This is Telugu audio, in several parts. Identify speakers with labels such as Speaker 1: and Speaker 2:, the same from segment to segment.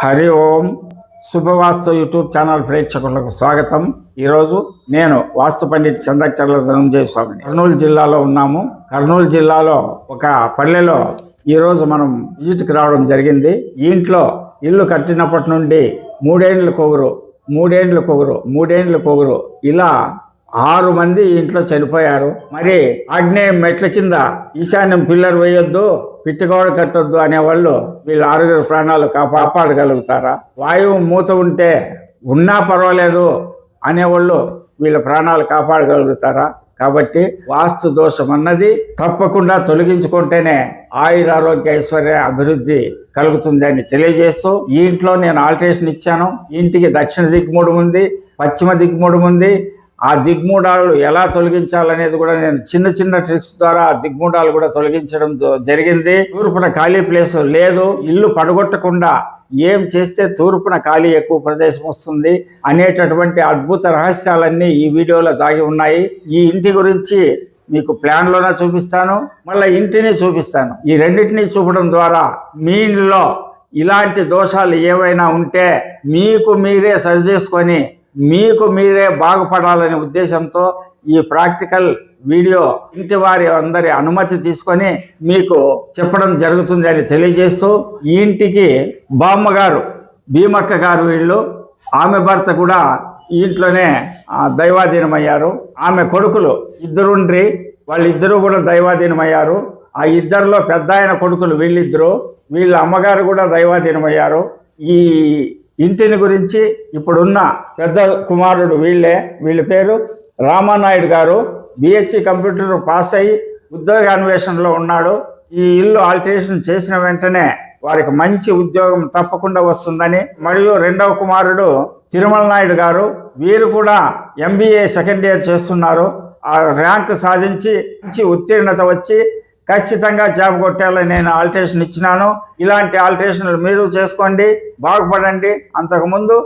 Speaker 1: హరి ఓం శుభవాస్తు యూట్యూబ్ ఛానల్ ప్రేక్షకులకు స్వాగతం. ఈరోజు నేను వాస్తు పండిట్ చందచర్ల ధనంజయ స్వామిని కర్నూలు జిల్లాలో ఉన్నాము. కర్నూలు జిల్లాలో ఒక పల్లెలో ఈరోజు మనం విజిట్కి రావడం జరిగింది. ఇంట్లో ఇల్లు కట్టినప్పటి నుండి మూడేండ్ల కొగురు మూడేండ్ల కొగురు మూడేండ్ల కొగురు ఇలా ఆరు మంది ఇంట్లో చనిపోయారు. మరి ఆగ్నేయం మెట్ల కింద ఈశాన్యం పిల్లర్ వేయొద్దు పిట్టుగోడ కట్టొద్దు అనేవాళ్ళు వీళ్ళ ఆరుగురు ప్రాణాలు కాపాడగలుగుతారా? వాయువు మూత ఉంటే ఉన్నా పర్వాలేదు అనేవాళ్ళు వీళ్ళ ప్రాణాలు కాపాడగలుగుతారా? కాబట్టి వాస్తు దోషం అన్నది తప్పకుండా తొలగించుకుంటేనే ఆయుర ఆరోగ్య ఐశ్వర్య అభివృద్ధి కలుగుతుంది అని తెలియజేస్తూ ఈ ఇంట్లో నేను ఆల్టరేషన్ ఇచ్చాను. ఇంటికి దక్షిణ దిక్కుముడు ఉంది పశ్చిమ దిక్కుముడు ఉంది ఆ దిగ్మూడాలు ఎలా తొలగించాలనేది కూడా నేను చిన్న చిన్న ట్రిక్స్ ద్వారా ఆ దిగ్మూడాలు కూడా తొలగించడం జరిగింది. తూర్పున ఖాళీ ప్లేస్ లేదు. ఇల్లు పడగొట్టకుండా ఏం చేస్తే తూర్పున ఖాళీ ఎక్కువ ప్రదేశం వస్తుంది అనేటటువంటి అద్భుత రహస్యాలన్నీ ఈ వీడియోలో దాగి ఉన్నాయి. ఈ ఇంటి గురించి మీకు ప్లాన్లోనే చూపిస్తాను. మళ్ళీ ఇంటిని చూపిస్తాను. ఈ రెండింటిని చూపడం ద్వారా మీ ఇంట్లో ఇలాంటి దోషాలు ఏవైనా ఉంటే మీకు మీరే సరి చేసుకొని మీకు మీరే బాగుపడాలనే ఉద్దేశంతో ఈ ప్రాక్టికల్ వీడియో ఇంటి వారి అందరి అనుమతి తీసుకొని మీకు చెప్పడం జరుగుతుంది అని తెలియజేస్తూ ఈ ఇంటికి బామ్మగారు భీమక్క గారు వీళ్ళు ఆమె భర్త కూడా ఇంట్లోనే దైవాధీనమయ్యారు. ఆమె కొడుకులు ఇద్దరుండ్రి వాళ్ళిద్దరూ కూడా దైవాధీనమయ్యారు. ఆ ఇద్దరిలో పెద్ద ఆయన కొడుకులు వీళ్ళిద్దరు వీళ్ళ అమ్మగారు కూడా దైవాధీనమయ్యారు. ఈ ఇంటిని గురించి ఇప్పుడున్న పెద్ద కుమారుడు వీళ్ళే వీళ్ళ పేరు రామానాయుడు గారు. బీఎస్సీ కంప్యూటర్ పాస్ అయ్యి ఉద్యోగ అన్వేషణలో ఉన్నాడు. ఈ ఇల్లు ఆల్టరేషన్ చేసిన వెంటనే వారికి మంచి ఉద్యోగం తప్పకుండా వస్తుందని. మరియు రెండవ కుమారుడు తిరుమల నాయుడు గారు వీరు కూడా ఎంబీఏ సెకండ్ ఇయర్ చేస్తున్నారు. ఆ ర్యాంక్ సాధించి మంచి ఉత్తీర్ణత వచ్చి ఖచ్చితంగా జాబ్ కొట్టాలని నేను ఆల్టరేషన్ ఇచ్చినాను. ఇలాంటి ఆల్టరేషన్లు మీరు చేసుకోండి బాగుపడండి. అంతకుముందు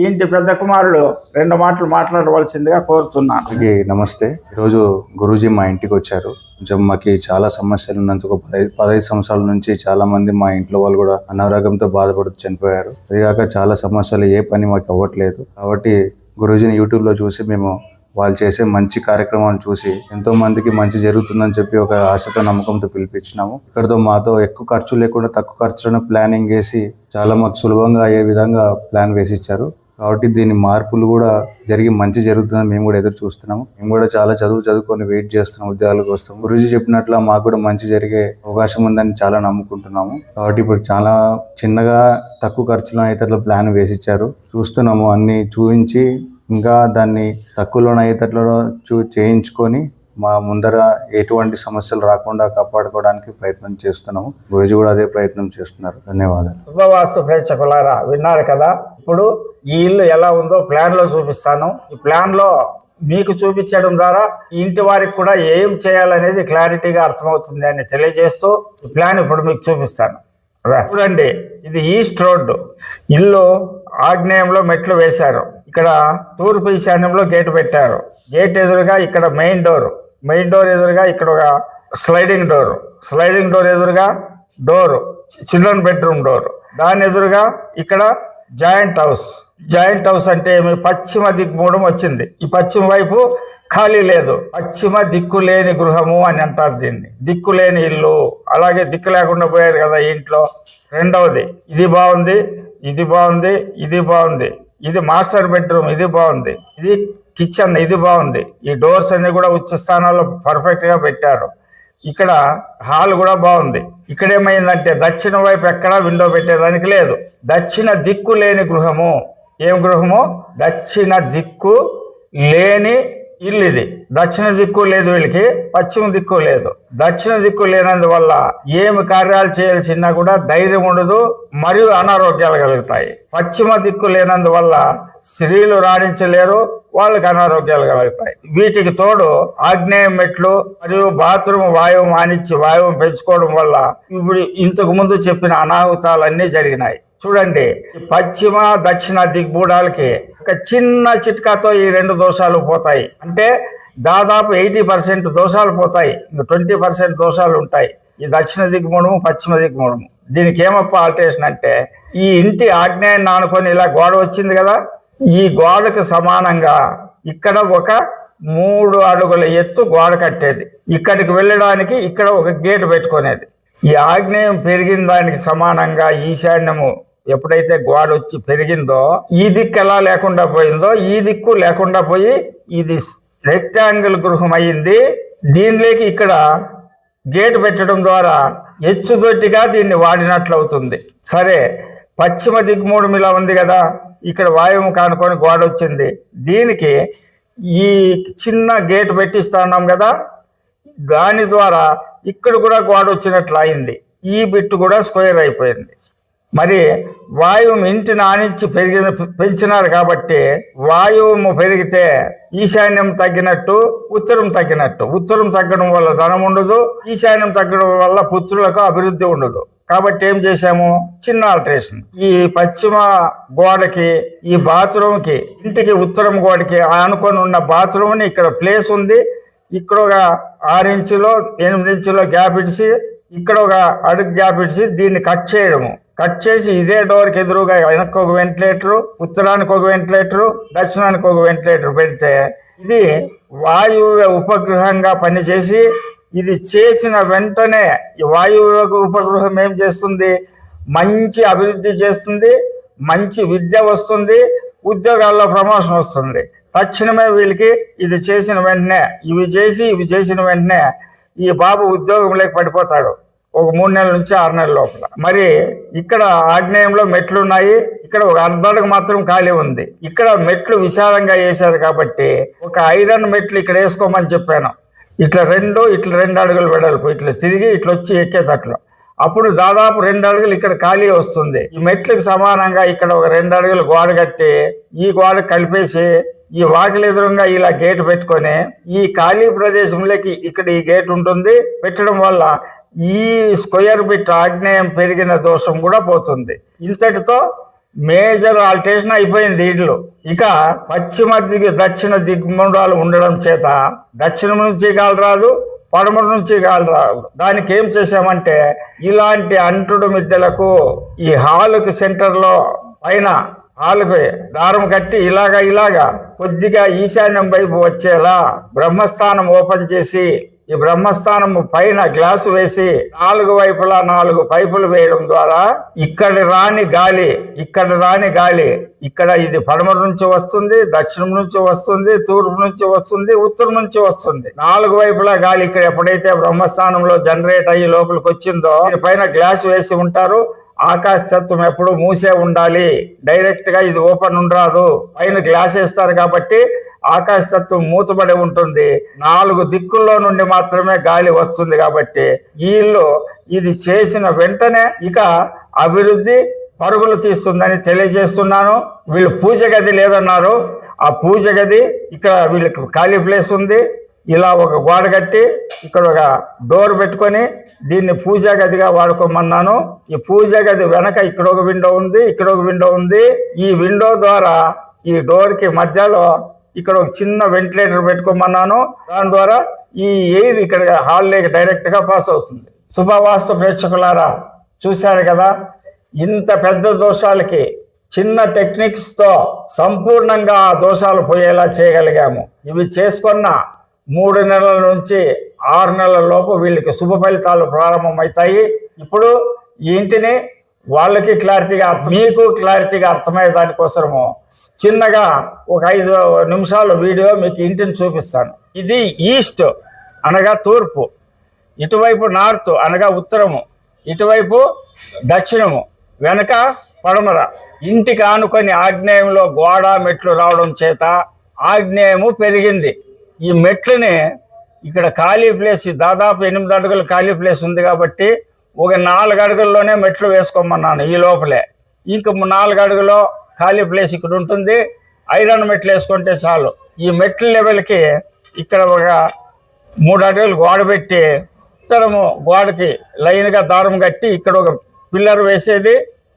Speaker 1: ఈ ఇంటి పెద్ద కుమారుడు రెండు మాటలు మాట్లాడవలసిందిగా కోరుతున్నాను.
Speaker 2: నమస్తే. ఈరోజు గురూజీ మా ఇంటికి వచ్చారు. కొంచెం మాకు చాలా సమస్యలు ఉన్నందుకు పదహైదు పదహైదు సంవత్సరాల నుంచి చాలా మంది మా ఇంట్లో వాళ్ళు కూడా అనారోగ్యంతో బాధపడుతూ చనిపోయారు. అదిగాక చాలా సమస్యలు ఏ పని మాకు అవ్వట్లేదు. కాబట్టి గురూజీని యూట్యూబ్లో చూసి మేము వాళ్ళు చేసే మంచి కార్యక్రమాలు చూసి ఎంతో మందికి మంచి జరుగుతుందని చెప్పి ఒక ఆశతో నమ్మకంతో పిలిపించినాము. ఇక్కడతో మాతో ఎక్కువ ఖర్చు లేకుండా తక్కువ ఖర్చులను ప్లానింగ్ వేసి చాలా మాకు సులభంగా అయ్యే విధంగా ప్లాన్ వేసి ఇచ్చారు కాబట్టి దీని మార్పులు కూడా జరిగి మంచి జరుగుతుందని మేము కూడా ఎదురు చూస్తున్నాము. మేము కూడా చాలా చదువు చదువుకొని వెయిట్ చేస్తున్నాం ఉద్యోగాల కోసం. గురుజీ చెప్పినట్లు మాకు కూడా మంచి జరిగే అవకాశం ఉందని చాలా నమ్ముకుంటున్నాము. కాబట్టి ఇప్పుడు చాలా చిన్నగా తక్కువ ఖర్చులో అయితే అట్లా ప్లాన్ వేసి ఇచ్చారు చూస్తున్నాము అన్ని చూపించి ఇంకా దాన్ని తక్కువలో అయ్యేటట్లు చూ చేయించుకొని మా ముందర ఎటువంటి సమస్యలు రాకుండా కాపాడుకోవడానికి ప్రయత్నం చేస్తున్నాము. గురుజీ కూడా అదే ప్రయత్నం చేస్తున్నారు. ధన్యవాదాలు.
Speaker 1: శుభవాస్తు ప్రేక్షకులారా విన్నారు కదా? ఇప్పుడు ఈ ఇల్లు ఎలా ఉందో ప్లాన్లో చూపిస్తాను. ఈ ప్లాన్లో మీకు చూపించడం ద్వారా ఇంటి వారికి కూడా ఏం చేయాలనేది క్లారిటీగా అర్థమవుతుంది అని తెలియజేస్తూ ఈ ప్లాన్ ఇప్పుడు మీకు చూపిస్తాను. చూడండి ఇది ఈస్ట్ రోడ్డు. ఇల్లు ఆగ్నేయంలో మెట్లు వేశారు. ఇక్కడ తూర్పు ఈశాన్యంలో గేట్ పెట్టారు. గేట్ ఎదురుగా ఇక్కడ మెయిన్ డోర్. మెయిన్ డోర్ ఎదురుగా ఇక్కడ ఒక స్లైడింగ్ డోర్. స్లైడింగ్ డోర్ ఎదురుగా డోర్. Children bedroom door. దాని ఎదురుగా ఇక్కడ జాయింట్ హౌస్. జాయింట్ హౌస్ అంటే ఏమి? పశ్చిమ దిక్కుమూడం వచ్చింది. ఈ పశ్చిమ వైపు ఖాళీ లేదు. పశ్చిమ దిక్కు లేని గృహము అని అంటారు దీన్ని. దిక్కు లేని ఇల్లు. అలాగే దిక్కు లేకుండా పోయారు కదా ఇంట్లో. రెండవది ఇది బాగుంది ఇది బాగుంది ఇది బాగుంది. ఇది మాస్టర్ బెడ్రూమ్ ఇది బాగుంది. ఇది కిచెన్ ఇది బాగుంది. ఈ డోర్స్ అన్ని కూడా ఉచ్చ స్థానాల్లో పర్ఫెక్ట్గా పెట్టారు. ఇక్కడ హాల్ కూడా బాగుంది. ఇక్కడ ఏమైందంటే దక్షిణ వైపు ఎక్కడా విండో పెట్టేదానికి లేదు. దక్షిణ దిక్కు లేని గృహము. ఏం గృహము? దక్షిణ దిక్కు లేని ఇల్లు ఇది దక్షిణ దిక్కు లేదు వీళ్ళకి పశ్చిమ దిక్కు లేదు. దక్షిణ దిక్కు లేనందువల్ల ఏమి కార్యాలు చేయాల్సినా కూడా ధైర్యం ఉండదు మరియు అనారోగ్యాలు కలుగుతాయి. పశ్చిమ దిక్కు లేనందువల్ల స్త్రీలు రాణించలేరు వాళ్ళకి అనారోగ్యాలు కలుగుతాయి. వీటికి తోడు ఆగ్నేయ మెట్లు మరియు బాత్రూమ్ వాయువు మానిచ్చి వాయువు పెంచుకోవడం వల్ల ఇప్పుడు ఇంతకు ముందు చెప్పిన అనాహుతాలన్నీ జరిగినాయి. చూడండి పశ్చిమ దక్షిణ దిగ్బూడాలకి ఒక చిన్న చిట్కాతో ఈ రెండు దోషాలు పోతాయి. అంటే దాదాపు ఎయిటీ పర్సెంట్ దోషాలు పోతాయి. ఇంకా ట్వంటీ పర్సెంట్ దోషాలు ఉంటాయి. ఈ దక్షిణ దిగ్గుమూడము పశ్చిమ దిగ్గుమూడము దీనికి ఏమప్ప ఆల్టరేషన్ అంటే ఈ ఇంటి ఆగ్నేయాన్ని ఆనుకొని ఇలా గోడ వచ్చింది కదా ఈ గోడకు సమానంగా ఇక్కడ ఒక మూడు అడుగుల ఎత్తు గోడ కట్టేది. ఇక్కడికి వెళ్ళడానికి ఇక్కడ ఒక గేటు పెట్టుకునేది. ఈ ఆగ్నేయం పెరిగిన దానికి సమానంగా ఈశాన్యము ఎప్పుడైతే గోడ వచ్చి పెరిగిందో ఈ దిక్కు ఎలా లేకుండా పోయిందో ఈ దిక్కు లేకుండా పోయి ఇది రెక్టాంగిల్ గృహం అయింది దీనిలోకి ఇక్కడ గేట్ పెట్టడం ద్వారా హెచ్చుదొడ్డిగా దీన్ని వాడినట్లు అవుతుంది సరే పశ్చిమ దిగ్మూడం ఇలా ఉంది కదా ఇక్కడ వాయువు కానుకొని గోడ వచ్చింది దీనికి ఈ చిన్న గేటు పెట్టిస్తున్నాం కదా దాని ద్వారా ఇక్కడ కూడా గోడ వచ్చినట్లు అయింది ఈ బిట్టు కూడా స్క్వేర్ అయిపోయింది. మరి వాయువు ఇంటి నానించి పెరిగిన పెంచినారు కాబట్టి వాయువు పెరిగితే ఈశాన్యం తగ్గినట్టు ఉత్తరం తగ్గినట్టు. ఉత్తరం తగ్గడం వల్ల ధనం ఉండదు ఈశాన్యం తగ్గడం వల్ల పుత్రులకు అభివృద్ధి ఉండదు. కాబట్టి ఏం చేశాము? చిన్న ఆల్టరేషన్ ఈ పశ్చిమ గోడకి ఈ బాత్రూమ్కి ఇంటికి ఉత్తరం గోడకి ఆనుకొని ఉన్న బాత్రూమ్ని ఇక్కడ ప్లేస్ ఉంది. ఇక్కడ ఒక ఆరు ఇంచులో ఎనిమిది ఇంచులో గ్యాప్ ఇడిచి ఇక్కడ ఒక అడుగు గ్యాప్ ఇడిచి దీన్ని కట్ చేయడము. కట్ చేసి ఇదే డోర్కి ఎదురుగా వెనక్కి ఒక వెంటిలేటరు ఉత్తరానికి ఒక వెంటిలేటరు దక్షిణానికి ఒక వెంటిలేటర్ పెడితే ఇది వాయువ్య ఉపగ్రహంగా పనిచేసి ఇది చేసిన వెంటనే ఈ వాయువ్య ఉపగ్రహం ఏం చేస్తుంది? మంచి అభివృద్ధి చేస్తుంది మంచి విద్య వస్తుంది ఉద్యోగాల్లో ప్రమోషన్ వస్తుంది. తక్షణమే వీళ్ళకి ఇది చేసిన వెంటనే ఇవి చేసి ఇవి చేసిన వెంటనే ఈ బాబు ఉద్యోగంలోకి పడిపోతాడు. ఒక మూడు నెలల నుంచి ఆరు నెలల లోపల. మరి ఇక్కడ ఆగ్నేయంలో మెట్లు ఉన్నాయి. ఇక్కడ ఒక అర్ధడుగు మాత్రం ఖాళీ ఉంది. ఇక్కడ మెట్లు విశాలంగా వేశారు కాబట్టి ఒక ఐరన్ మెట్లు ఇక్కడ వేసుకోమని చెప్పాను. ఇట్లా రెండు ఇట్లా రెండు అడుగులు వెడల్పు ఇట్లా తిరిగి ఇట్లా వచ్చి ఎక్కేటట్లు. అప్పుడు దాదాపు రెండు అడుగులు ఇక్కడ ఖాళీ వస్తుంది. ఈ మెట్లకు సమానంగా ఇక్కడ ఒక రెండు అడుగులు గోడ కట్టి ఈ గోడ కలిపేసి ఈ వాకిలి ఎదురుగా ఇలా గేట్ పెట్టుకొని ఈ ఖాళీ ప్రదేశంలోకి ఇక్కడ ఈ గేట్ ఉంటుంది. పెట్టడం వల్ల ఈ స్క్వేర్ బిట్ ఆగ్నేయం పెరిగిన దోషం కూడా పోతుంది. ఇంతటితో మేజర్ ఆల్టరేషన్ అయిపోయింది ఇల్లు ఇక పశ్చిమ దిగు దక్షిణ దిగ్మండాలు ఉండడం చేత దక్షిణం నుంచి గాలి రాదు పడమర నుంచి గాలి రాదు. దానికి ఏం చేసామంటే ఇలాంటి అంటుడు మిద్దెలకు ఈ హాలుకి సెంటర్లో పైన హాలుకి దారం కట్టి ఇలాగా ఇలాగా కొద్దిగా ఈశాన్యం వైపు వచ్చేలా బ్రహ్మస్థానం ఓపెన్ చేసి ఈ బ్రహ్మస్థానము పైన గ్లాసు వేసి నాలుగు వైపులా నాలుగు పైపులు వేయడం ద్వారా ఇక్కడ రాని గాలి ఇక్కడ రాని గాలి ఇక్కడ ఇది పడమర నుంచి వస్తుంది దక్షిణం నుంచి వస్తుంది తూర్పు నుంచి వస్తుంది ఉత్తరం నుంచి వస్తుంది. నాలుగు వైపులా గాలి ఇక్కడ ఎప్పుడైతే బ్రహ్మస్థానంలో జనరేట్ అయ్యి లోపలికి వచ్చిందో పైన గ్లాస్ వేసి ఉంటారు. ఆకాశ తత్వం ఎప్పుడు మూసే ఉండాలి. డైరెక్ట్గా ఇది ఓపెన్ ఉండరాదు. పైన గ్లాస్ వేస్తారు కాబట్టి ఆకాశ తత్వం మూతబడి ఉంటుంది. నాలుగు దిక్కుల్లో నుండి మాత్రమే గాలి వస్తుంది కాబట్టి వీళ్ళు ఇది చేసిన వెంటనే ఇక అభివృద్ధి పరుగులు తీస్తుందని తెలియజేస్తున్నాను. వీళ్ళు పూజ గది లేదన్నారు. ఆ పూజ గది ఇక్కడ వీళ్ళకి ఖాళీ ప్లేస్ ఉంది. ఇలా ఒక గోడ కట్టి ఇక్కడ ఒక డోర్ పెట్టుకొని దీన్ని పూజా గదిగా వాడుకోమన్నాను. ఈ పూజా గది వెనక ఇక్కడ ఒక విండో ఉంది ఇక్కడ ఒక విండో ఉంది. ఈ విండో ద్వారా ఈ డోర్కి మధ్యలో ఇక్కడ ఒక చిన్న వెంటిలేటర్ పెట్టుకోమన్నాను. దాని ద్వారా ఈ ఎయిర్ ఇక్కడ హాల్లోకి డైరెక్ట్గా పాస్ అవుతుంది. శుభవాస్తు ప్రేక్షకులారా చూశారు కదా? ఇంత పెద్ద దోషాలకి చిన్న టెక్నిక్స్తో సంపూర్ణంగా దోషాలు పోయేలా చేయగలిగాము. ఇవి చేసుకున్న మూడు నెలల నుంచి ఆరు నెలల లోపు వీళ్ళకి శుభ ఫలితాలు ప్రారంభమవుతాయి. ఇప్పుడు ఈ ఇంటిని వాళ్ళకి క్లారిటీగా అర్థం మీకు క్లారిటీగా అర్థమయ్యే దానికోసము చిన్నగా ఒక ఐదు నిమిషాల వీడియో మీకు ఇంటిని చూపిస్తాను. ఇది ఈస్ట్ అనగా తూర్పు ఇటువైపు నార్త్ అనగా ఉత్తరము ఇటువైపు దక్షిణము వెనక పడమర. ఇంటికి ఆనుకొని ఆగ్నేయంలో గోడ మెట్లు రావడం చేత ఆగ్నేయము పెరిగింది. ఈ మెట్లని ఇక్కడ ఖాళీ ప్లేస్ దాదాపు ఎనిమిది అడుగులు ఖాళీ ప్లేస్ ఉంది కాబట్టి ఒక నాలుగు అడుగుల్లోనే మెట్లు వేసుకోమన్నాను ఈ లోపలే. ఇంక నాలుగు అడుగులో ఖాళీ ప్లేస్ ఇక్కడ ఉంటుంది. ఐరన్ మెట్లు వేసుకుంటే చాలు. ఈ మెట్ల లెవెల్కి ఇక్కడ ఒక మూడు అడుగులు గోడ పెట్టి ఉత్తరము గోడకి లైన్గా దారం కట్టి ఇక్కడ ఒక పిల్లర్ వేసేది.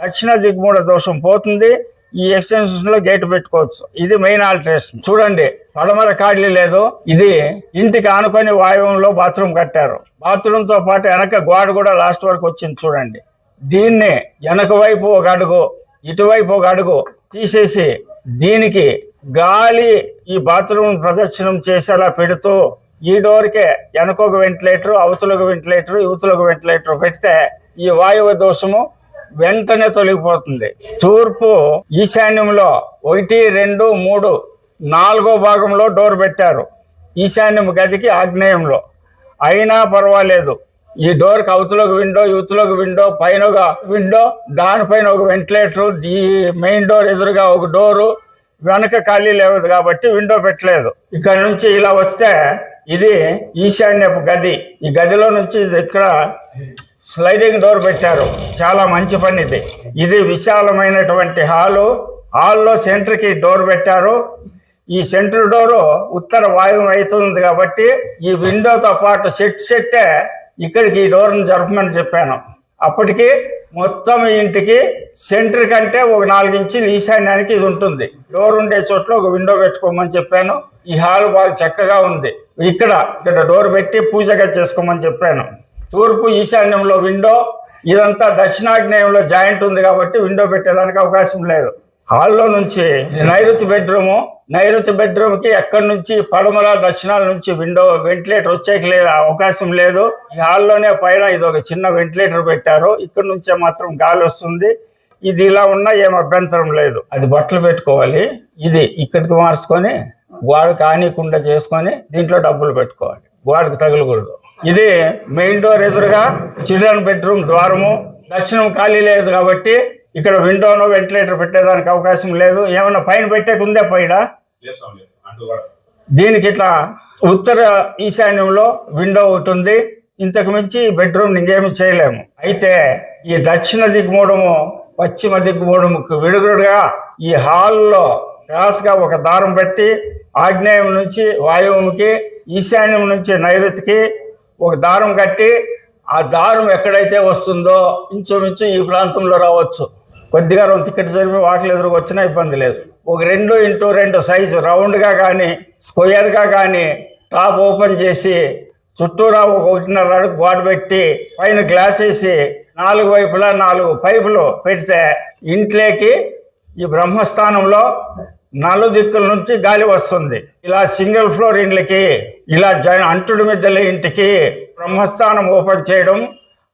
Speaker 1: దక్షిణ దిగ్మూడ దోషం పోతుంది. ఈ ఎక్స్టెన్షన్లో గేట్ పెట్టుకోవచ్చు. ఇది మెయిన్ ఆల్టరేషన్ చూడండి పడమర కాడలి లేదు. ఇది ఇంటికి ఆనుకొని వాయువంలో బాత్రూమ్ కట్టారు. బాత్రూమ్తో పాటు వెనక గోడ కూడా లాస్ట్ వరకు వచ్చింది చూడండి. దీన్ని వెనక వైపు ఒక అడుగు ఇటువైపు ఒక అడుగు తీసేసి దీనికి గాలి ఈ బాత్రూమ్ ప్రదర్శనం చేసేలా పెడుతూ ఈ డోర్కే వెనక ఒక వెంటిలేటర్ అవతలకు వెంటిలేటర్ యువతలకు వెంటిలేటర్ పెడితే ఈ వాయువు దోషము వెంటనే తొలగిపోతుంది. తూర్పు ఈశాన్యంలో ఒకటి రెండు మూడు నాలుగో భాగంలో డోర్ పెట్టారు. ఈశాన్యం గదికి ఆగ్నేయంలో. అయినా పర్వాలేదు. ఈ డోర్కి అవతలకు విండో యువతలోకి విండో పైన ఒక విండో దానిపైన ఒక వెంటిలేటర్ ఈ మెయిన్ డోర్ ఎదురుగా ఒక డోరు వెనక ఖాళీ లేదు కాబట్టి విండో పెట్టలేదు. ఇక్కడ నుంచి ఇలా వస్తే ఇది ఈశాన్యపు గది. ఈ గదిలో నుంచి ఇది ఇక్కడ స్లైడింగ్ డోర్ పెట్టారు. చాలా మంచి పని ఇది. ఇది విశాలమైనటువంటి హాలు. హాల్లో సెంటర్కి డోర్ పెట్టారు. ఈ సెంటర్ డోరు ఉత్తర వాయువు అవుతుంది కాబట్టి ఈ విండోతో పాటు సెట్ సెట్టే ఇక్కడికి ఈ డోర్ని జరపమని చెప్పాను. అప్పటికి మొత్తం ఇంటికి సెంటర్ కంటే ఒక నాలుగు ఇంచులు ఈశాన్యానికి ఇది ఉంటుంది. డోర్ ఉండే చోట్ల ఒక విండో పెట్టుకోమని చెప్పాను. ఈ హాల్ బాగా చక్కగా ఉంది. ఇక్కడ ఇక్కడ డోర్ పెట్టి పూజగా చేసుకోమని చెప్పాను. తూర్పు ఈశాన్యంలో విండో ఇదంతా దక్షిణాగ్నేయంలో జాయింట్ ఉంది కాబట్టి విండో పెట్టేదానికి అవకాశం లేదు. హాల్లో నుంచి నైరుతి బెడ్రూము నైరుతి బెడ్రూమ్కి ఎక్కడి నుంచి పడమల దక్షిణాల నుంచి విండో వెంటిలేటర్ వచ్చేకి లేదు అవకాశం లేదు. ఈ హాల్లోనే పైన ఇది ఒక చిన్న వెంటిలేటర్ పెట్టారు. ఇక్కడ నుంచే మాత్రం గాలి వస్తుంది. ఇది ఇలా ఉన్నా ఏం అభ్యంతరం లేదు. అది బట్టలు పెట్టుకోవాలి. ఇది ఇక్కడికి మార్చుకొని గోడ కానీకుండా చేసుకొని దీంట్లో డబ్బులు పెట్టుకోవాలి. గోడకు తగలకూడదు. ఇది మెయిన్ డోర్ ఎదురుగా చిల్డ్రన్ బెడ్రూమ్ ద్వారము. దక్షిణం ఖాళీ లేదు కాబట్టి ఇక్కడ విండోను వెంటిలేటర్ పెట్టేదానికి అవకాశం లేదు. ఏమైనా పైన పెట్టేకి ఉందే పైన దీనికి ఇట్లా ఉత్తర ఈశాన్యంలో విండో ఒకటి ఉంది. ఇంతకు మించి బెడ్రూమ్ ఇంకేమి చేయలేము. అయితే ఈ దక్షిణ దిగ్మూడము పశ్చిమ దిగ్మూడముకు విడుగుడుగా ఈ హాల్లో క్రాస్గా ఒక దారం పెట్టి ఆగ్నేయం నుంచి వాయువుకి ఈశాన్యం నుంచి నైరుతికి ఒక దారం కట్టి ఆ దారం ఎక్కడైతే వస్తుందో ఇంచుమించు ఈ ప్రాంతంలో రావచ్చు. కొద్దిగా రెండు టికెట్ జరిపి వాటిలు ఎదురుకు వచ్చినా ఇబ్బంది లేదు. ఒక రెండు ఇంటూ రెండు సైజు రౌండ్గా కానీ స్క్వేర్గా కానీ టాప్ ఓపెన్ చేసి చుట్టూరా ఒక ఒకటిన్నర అడుగు గోడ పెట్టి పైన గ్లాస్ వేసి నాలుగు వైపులా నాలుగు పైపులు పెడితే ఇంట్లోకి ఈ బ్రహ్మస్థానంలో నలు దిక్కుల నుంచి గాలి వస్తుంది. ఇలా సింగిల్ ఫ్లోర్ ఇండ్లకి ఇలా జ అంటుడు మిద్దెల ఇంటికి బ్రహ్మస్థానం ఓపెన్ చేయడం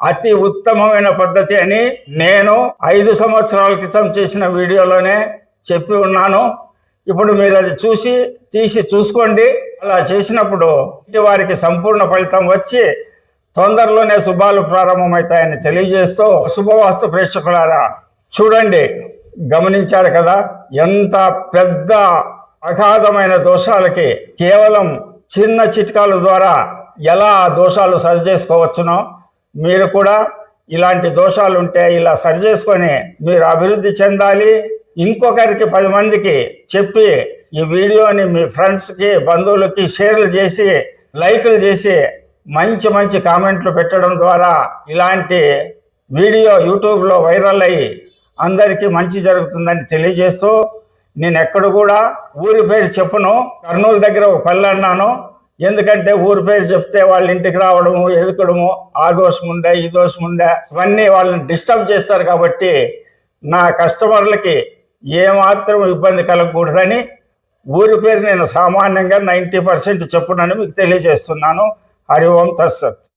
Speaker 1: అతి ఉత్తమమైన పద్ధతి అని నేను ఐదు సంవత్సరాల క్రితం చేసిన వీడియోలోనే చెప్పి ఉన్నాను. ఇప్పుడు మీరు అది చూసి తీసి చూసుకోండి. అలా చేసినప్పుడు ఇంటి వారికి సంపూర్ణ ఫలితం వచ్చి తొందరలోనే శుభాలు ప్రారంభమవుతాయని తెలియజేస్తూ శుభవాస్తు ప్రేక్షకులారా చూడండి. గమనించారు కదా ఎంత పెద్ద అగాధమైన దోషాలకి కేవలం చిన్న చిట్కాల ద్వారా ఎలా ఆ దోషాలు సరి చేసుకోవచ్చునో మీరు కూడా ఇలాంటి దోషాలు ఉంటే ఇలా సరి చేసుకొని మీరు అభివృద్ధి చెందాలి. ఇంకొకరికి పది మందికి చెప్పి ఈ వీడియోని మీ ఫ్రెండ్స్కి బంధువులకి షేర్లు చేసి లైకులు చేసి మంచి మంచి కామెంట్లు పెట్టడం ద్వారా ఇలాంటి వీడియో యూట్యూబ్లో వైరల్ అయ్యి అందరికీ మంచి జరుగుతుందని తెలియజేస్తూ నేను ఎక్కడ కూడా ఊరి పేరు చెప్పను. కర్నూలు దగ్గర ఒక పల్లె అన్నాను. ఎందుకంటే ఊరి పేరు చెప్తే వాళ్ళ ఇంటికి రావడము ఎదుకడము ఆ దోషం ఉందా ఈ దోషం ఉందా ఇవన్నీ వాళ్ళని డిస్టర్బ్ చేస్తారు కాబట్టి నా కస్టమర్లకి ఏమాత్రం ఇబ్బంది కలగకూడదని ఊరి పేరు నేను సామాన్యంగా నైంటీ పర్సెంట్ చెప్పునని మీకు తెలియజేస్తున్నాను. హరి ఓం తత్సత్.